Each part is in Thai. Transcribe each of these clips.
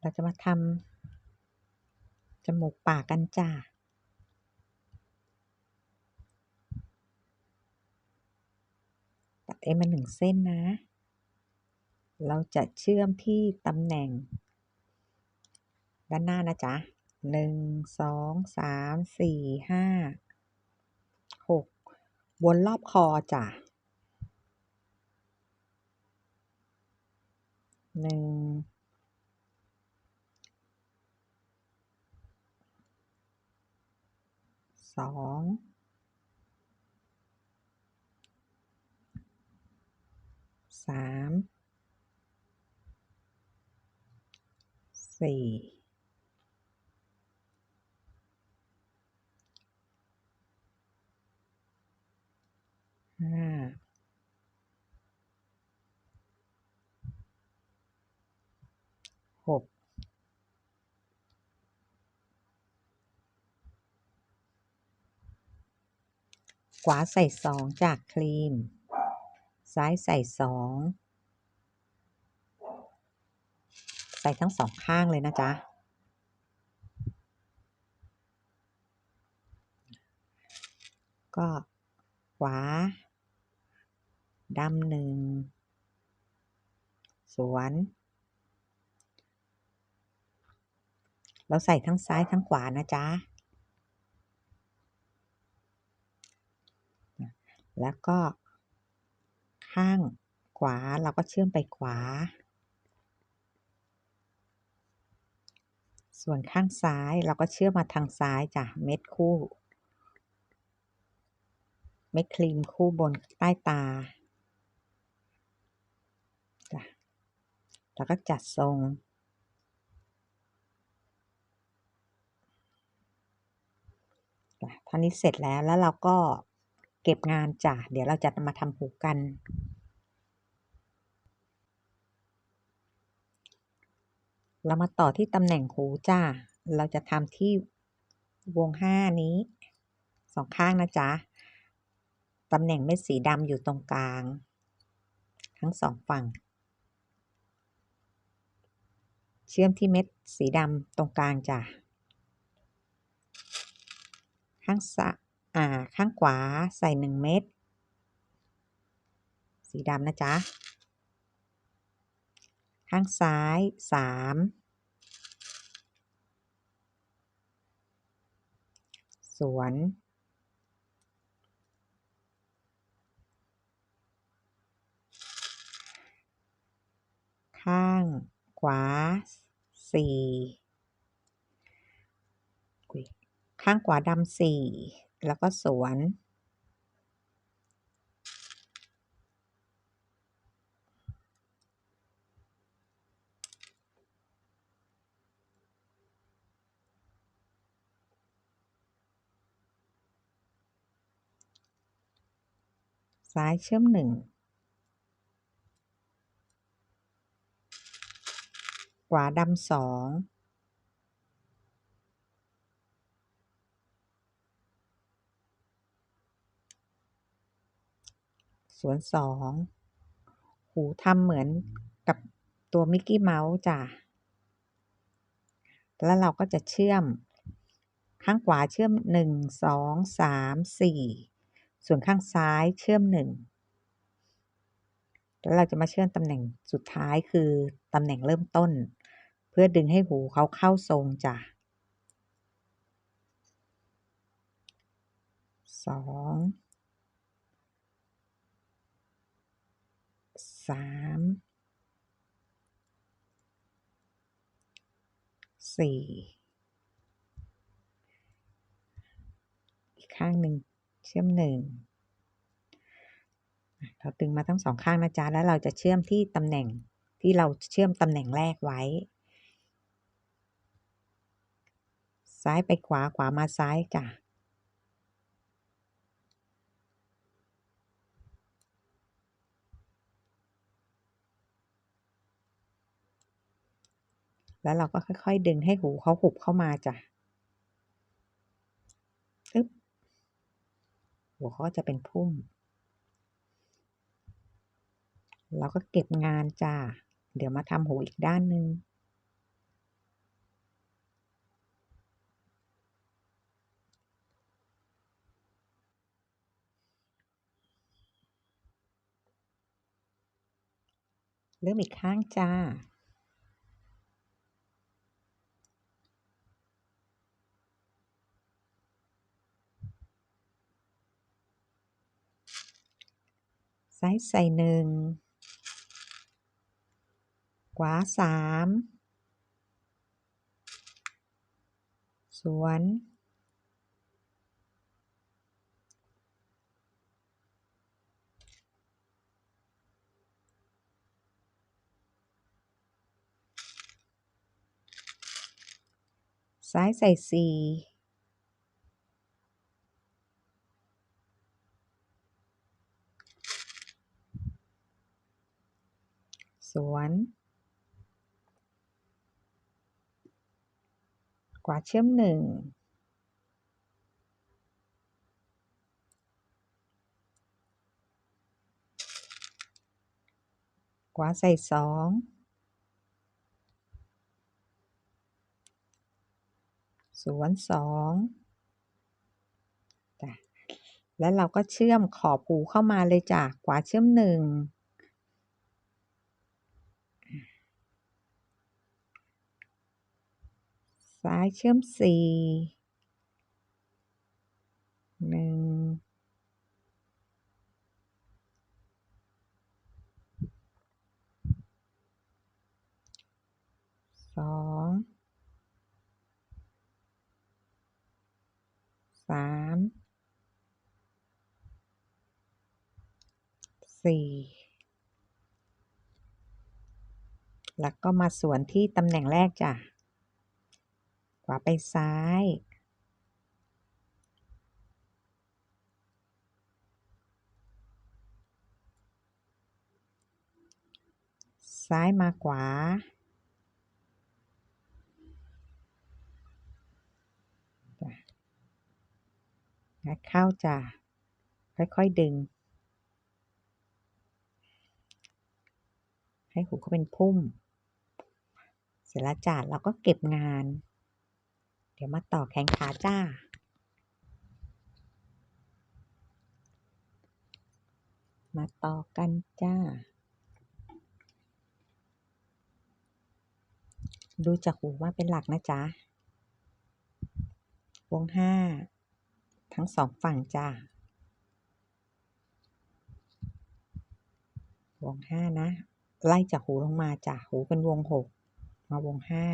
เราจะมาทำจมูกปากกันจ้าตัดเอ็นมาหนึ่งเส้นนะ เราจะเชื่อมที่ตำแหน่ง ด้านหน้านะจ๊ะหนึ่งสองสามสี่ห้าหกวนรอบคอจ้ะหนึ่ง สองสามสี่ห้าหก ขวาใส่สองจากครีม ซ้ายใส่สองใส่ทั้งสองข้างเลยนะจ๊ะ ก็ขวาดำหนึ่ง สวน เราใส่ทั้งซ้ายทั้งขวานะจ๊ะ แล้วก็ ข้างขวาเราก็เชื่อมไปขวา ส่วนข้างซ้ายเราก็เชื่อมมาทางซ้ายจ้ะเม็ดคู่ เม็ดครีมคู่บนใต้ตาจ้ะแล้วก็จัดทรงท่านี้เสร็จแล้วแล้วเราก็ เก็บงานจ้ะ เดี๋ยวเราจะมาทำหูกัน เรามาต่อที่ตำแหน่งหูจ้า เราจะทำที่วงห้านี้สองข้างนะจ๊ะ ตำแหน่งเม็ดสีดำอยู่ตรงกลาง ทั้งสองฝั่ง เชื่อมที่เม็ดสีดำตรงกลางจ้ะข้างซ้าย อ่า ข้างขวาใส่หนึ่งเม็ด สีดำนะจ๊ะ ข้างซ้ายสามสวน ข้างขวาสี่ข้างขวาดำสี่ แล้วก็สวน ซ้ายเชื่อมหนึ่งขวาดำสอง ส่วนสองหูทำเหมือนกับตัวมิกกี้เมาส์จ้ะ แล้วเราก็จะเชื่อม ข้างขวาเชื่อมหนึ่งสองสามสี่ส่วนข้างซ้ายเชื่อมหนึ่งแล้วเราจะมาเชื่อมตำแหน่งสุดท้ายคือตำแหน่งเริ่มต้น เพื่อดึงให้หูเขาเข้าทรงจ้ะสอง สามสี่อีกข้างหนึ่งเชื่อมหนึ่งเราตึงมาทั้งสองข้างนะจ๊ะ แล้วเราจะเชื่อมที่ตำแหน่งที่เราเชื่อมตำแหน่งแรกไว้ ซ้ายไปขวาขวามาซ้ายจ้ะ แล้วเราก็ค่อยๆ ดึงให้หูเขาหุบเข้ามาจ้ะอึ๊บหัวเขาจะเป็นพุ่ม เราก็เก็บงานจ้า เดี๋ยวมาทำหูอีกด้านหนึ่งเริ่มอีกข้างจ้า ซ้ายใส่หนึ่งขวาสามสวน ซ้ายใส่สี่ ส วนขวาเชื่อมหนึ่งขวาใส่สองสวนสองจ้ะแล้วเราก็เชื่อมขอบหูเข้ามาเลยจ้ะขวาเชื่อมหนึ่ง ซ้ายเชื่อมสี่หนึ่งสองสามสี่แล้วก็มาส่วนที่ตำแหน่งแรกจ้ะ วาไปซ้าย ซ้ายมาขวาจ้ะเข้าจ้ะ ค่อยๆดึง ให้หูเขาเป็นพุ่ม เสร็จแล้วจ้ะเราก็เก็บงาน ดี๋ยวมาต่อแขนขาจ้า มาต่อกันจ้า ดูจากหูว่าเป็นหลักนะจ๊ะ วงห้า ทั้งสองฝั่งจ้า วงห้านะ ไล่จากหูลงมาจ้ะ หูเป็นวงหก มาวงห้า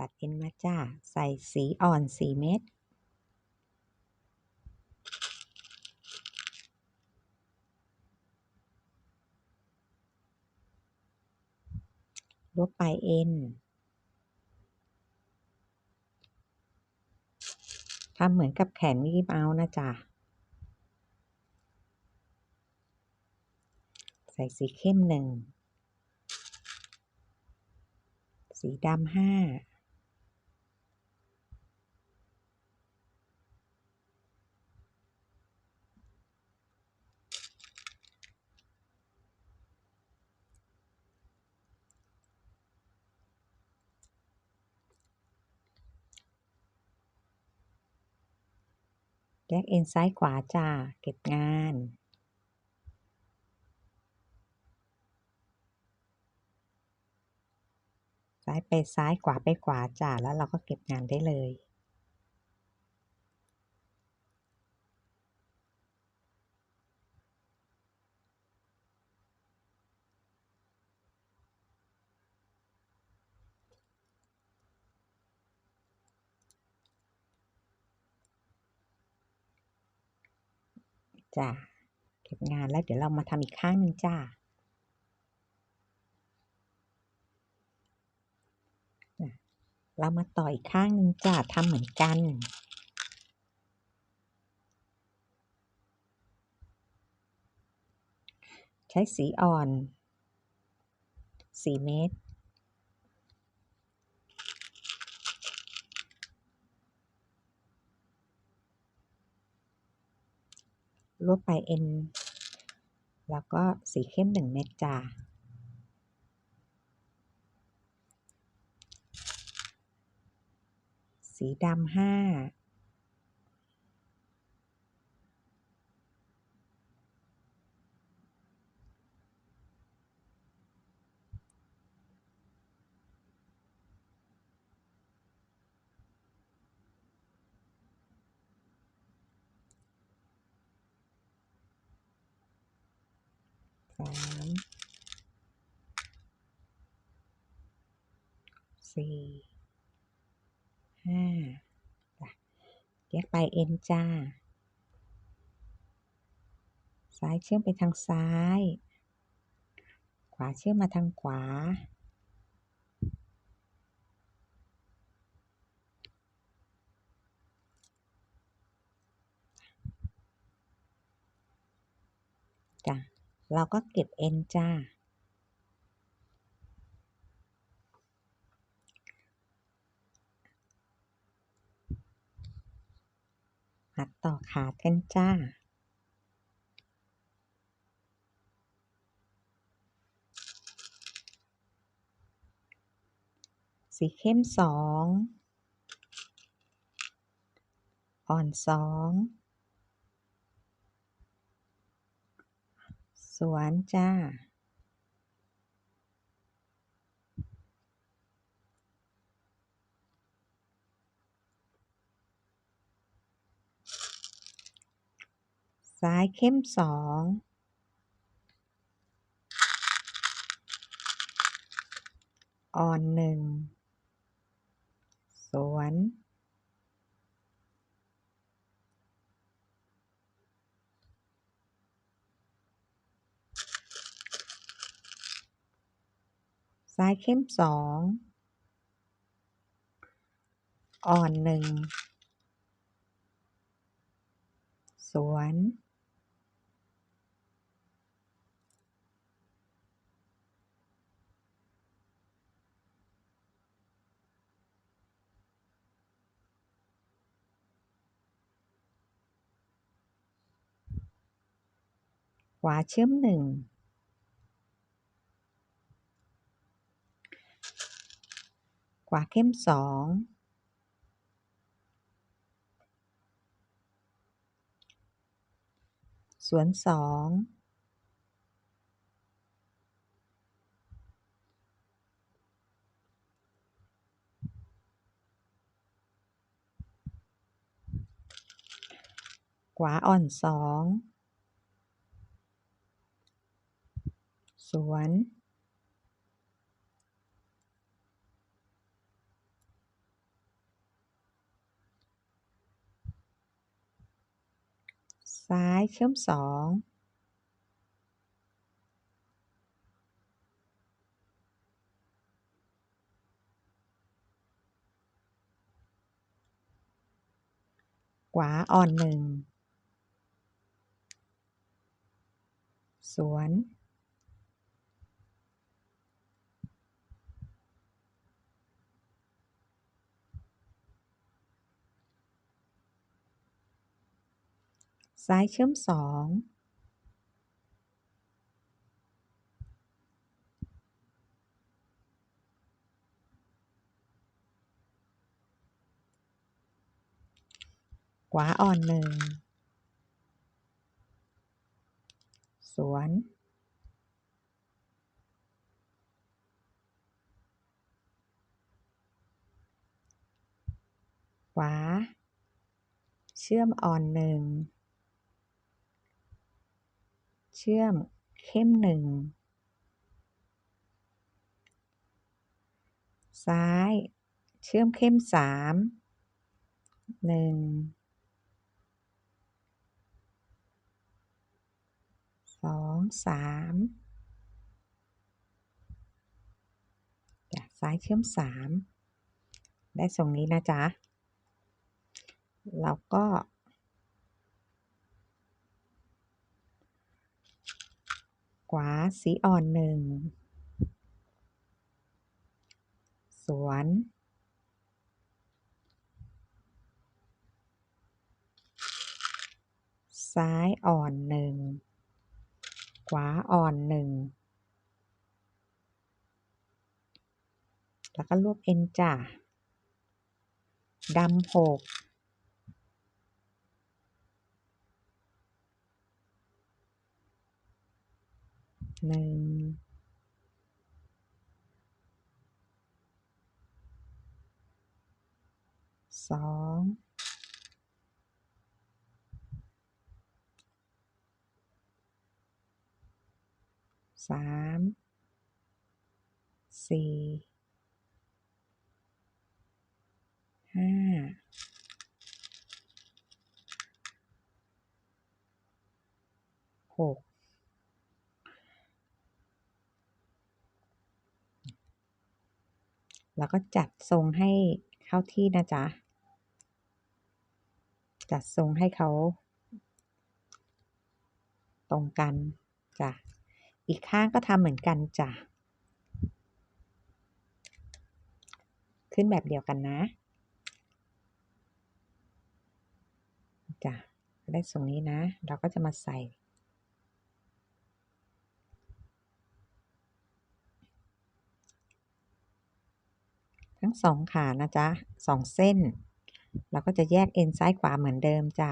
ตัดเอ็นมา จ้า ใส่สีอ่อนสี่เม็ดรวบปลายเอ็นทำเหมือนกับแขนมิกกี้เมาส์นะจ๊ะ ใส่สีเข้มหนึ่ง สีดำห้า แยกเอ็นซ้ายขวาจ้า เก็บงาน ซ้ายไปซ้ายขวาไปขวาจ้า แล้วเราก็เก็บงานได้เลย จ้าเก็บงานแล้วเดี๋ยวเรามาทำอีกข้างหนึ่งจ้าเรามาต่ออีกข้างหนึ่งจ้าทำเหมือนกันใช้สีอ่อน 4 เมตร รวบปลายเอ็น แล้วก็สีเข้มหนึ่งเม็ดจ้าสีดำห้า สาม สี่ห้าแยกไปเอ็นจ้า ซ้ายเชื่อมไปทางซ้าย ขวาเชื่อมมาทางขวา จ้ะ เราก็เก็บเอ็นจ้า หัดต่อขากันจ้าสีเข้มสองอ่อนสองสวนจ้า ซ้ายเข้มสองอ่อนหนึ่งสวน ซ้ายเข้มสองอ่อนหนึ่งสวน ขวาเชื่อมหนึ่งขวาเข้มสองสวนสองขวาอ่อนสอง สวนซ้ายเชื่อมสองขวาอ่อนหนึ่งสวน ซ้ายเชื่อมสองขวาอ่อนหนึ่ง สวน ขวา เชื่อมอ่อนหนึ่ง เชื่อมเข้มหนึ่ง ซ้าย เชื่อมเข้มสามหนึ่งสองสามจ้ะซ้ายเชื่อมสามได้ทรงนี้นะจ๊ะ แล้วก็ ขวาสีอ่อนหนึ่ง สวน ซ้ายอ่อนหนึ่ง ขวาอ่อนหนึ่ง แล้วก็รวบเอ็นจ้ะดำหก หนึ่งสองสามสี่ห้าหก แล้วก็จัดทรงให้เข้าที่นะจ๊ะ จัดทรงให้เขา ตรงกันจ้ะ อีกข้างก็ทำเหมือนกันจ้ะ ขึ้นแบบเดียวกันนะจ้ะได้ทรงนี้นะ เราก็จะมาใส่ ทั้งสองขานะจ๊ะสองเส้นเราก็จะแยกเอ็นซ้ายขวาเหมือนเดิมจ้ะ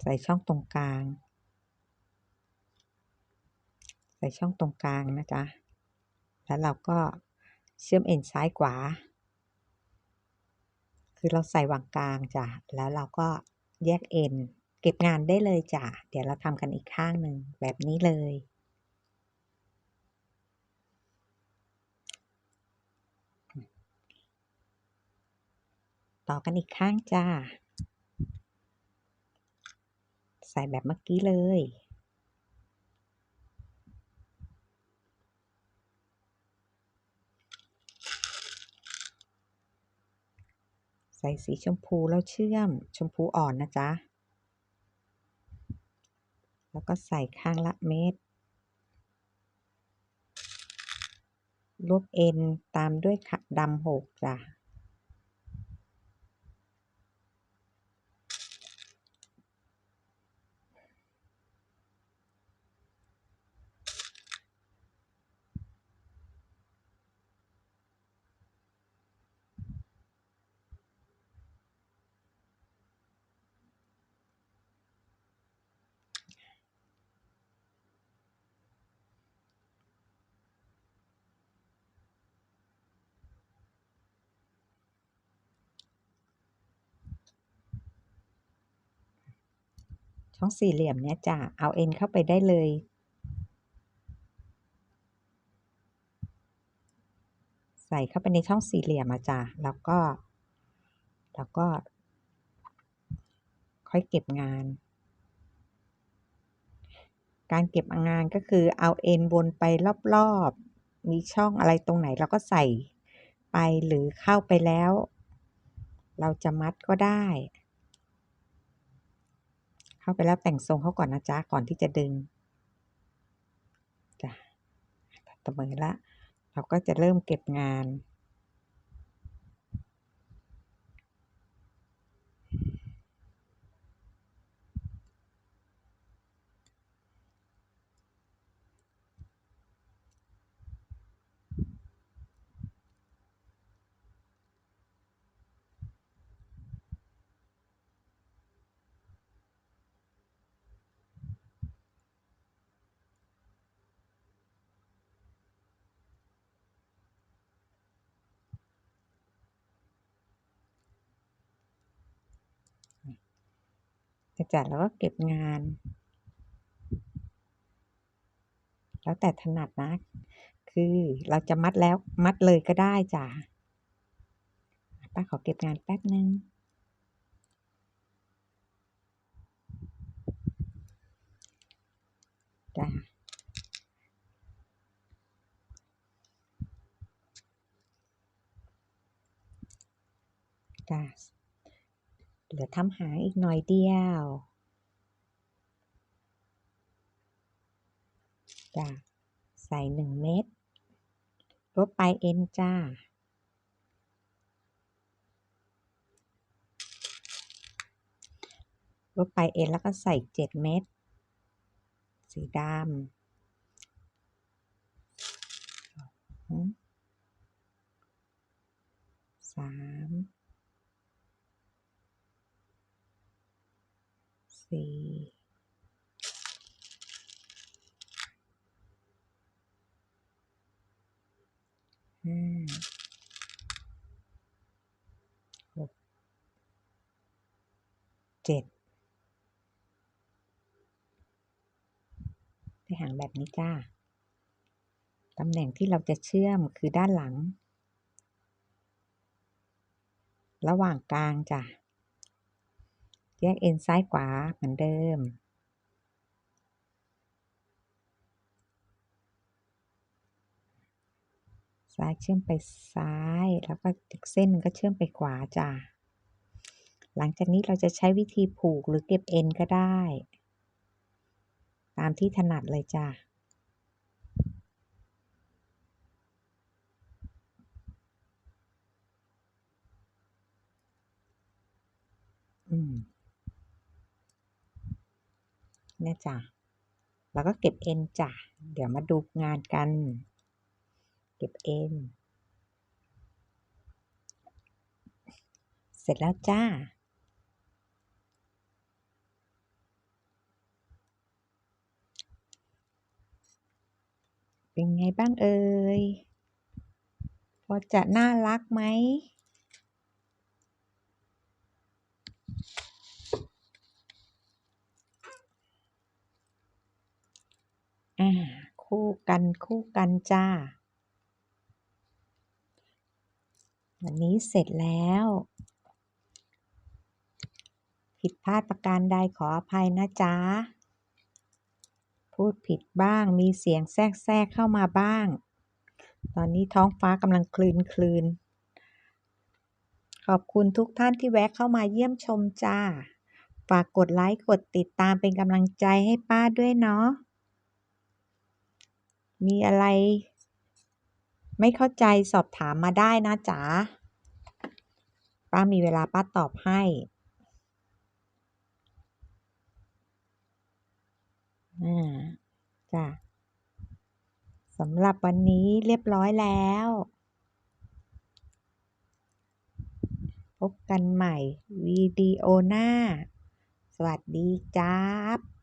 ใส่ช่องตรงกลาง ใส่ช่องตรงกลางนะจ๊ะ แล้วเราก็เชื่อมเอ็นซ้ายขวา คือเราใส่วางกลางจ้ะ แล้วเราก็แยกเอ็น ก็บงานได้เลยจ้ะ เดี๋ยวเราทำกันอีกข้างหนึ่งแบบนี้เลย ต่อกันอีกข้างจ้า ใส่แบบเมื่อกี้เลยใส่สีชมพูแล้วเชื่อมชมพูอ่อนนะจ๊ะ แล้วก็ใส่ข้างละเม็ดรวบเอ็นตามด้วยขัดดำหกจ้ะ ช่องสี่เหลี่ยมเนี้ยจะเอาเอ็นเข้าไปได้เลยใส่เข้าไปในช่องสี่เหลี่ยมอะจ้ะแล้วก็ แล้วก็ ค่อยเก็บงาน การเก็บงานก็คือเอาเอ็นวนไปรอบๆ มีช่องอะไรตรงไหนเราก็ใส่ไปหรือเข้าไปแล้ว เราจะมัดก็ได้ เข้าไปแล้วแต่งทรงเขาก่อนนะจ๊ะก่อนที่จะดึงจ้ะตเมอละ เราก็จะเริ่มเก็บงาน จัดแล้วก็เก็บงาน แล้วแต่ถนัดนะ คือเราจะมัดแล้วมัดเลยก็ได้จ้ะป้าขอเก็บงานแป๊บนึงจ้ะจ้ะ เหลือทำหางอีกหน่อยเดียวจ้ะใส่หนึ่งเม็ดลบไปเอ็นจ้า ลบไปเอ็นแล้วก็ใส่เจ็ดเม็ด สีดำสองสาม สี่ห้าหกเจ็ดได้หางแบบนี้จ้า ตำแหน่งที่เราจะเชื่อมคือด้านหลัง ระหว่างกลางจ้ะ แยกเอ็นซ้ายขวาเหมือนเดิม ซ้ายเชื่อมไปซ้ายแล้วก็อีกเส้นนึงก็เชื่อมไปขวาจ้ะหลังจากนี้เราจะใช้วิธีผูกหรือเก็บเอ็นก็ได้ ตามที่ถนัดเลยจ้ะ อืม เนี่ยจ้ะแล้วก็เก็บเอ็นจ้ะเดี๋ยวมาดูงานกัน เก็บเอ็น เสร็จแล้วจ้าเป็นไงบ้างเอ่ย พอจะน่ารักไหม อ่าคู่กันคู่กันจ้า วันนี้เสร็จแล้ว ผิดพลาดประการใดขออภัยนะจ๊ะ พูดผิดบ้างมีเสียงแทรกแทรกเข้ามาบ้าง ตอนนี้ท้องฟ้ากำลังคลืนคลืนขอบคุณทุกท่านที่แวะเข้ามาเยี่ยมชมจ้า ฝากกดไลค์ กดติดตามเป็นกำลังใจให้ป้าด้วยเนาะ มีอะไร ไม่เข้าใจสอบถามมาได้นะจ๊ะป้ามีเวลาป้าตอบให้อ่าจ้ะสำหรับวันนี้เรียบร้อยแล้ว พบกันใหม่วิดีโอหน้า สวัสดีจ้าบ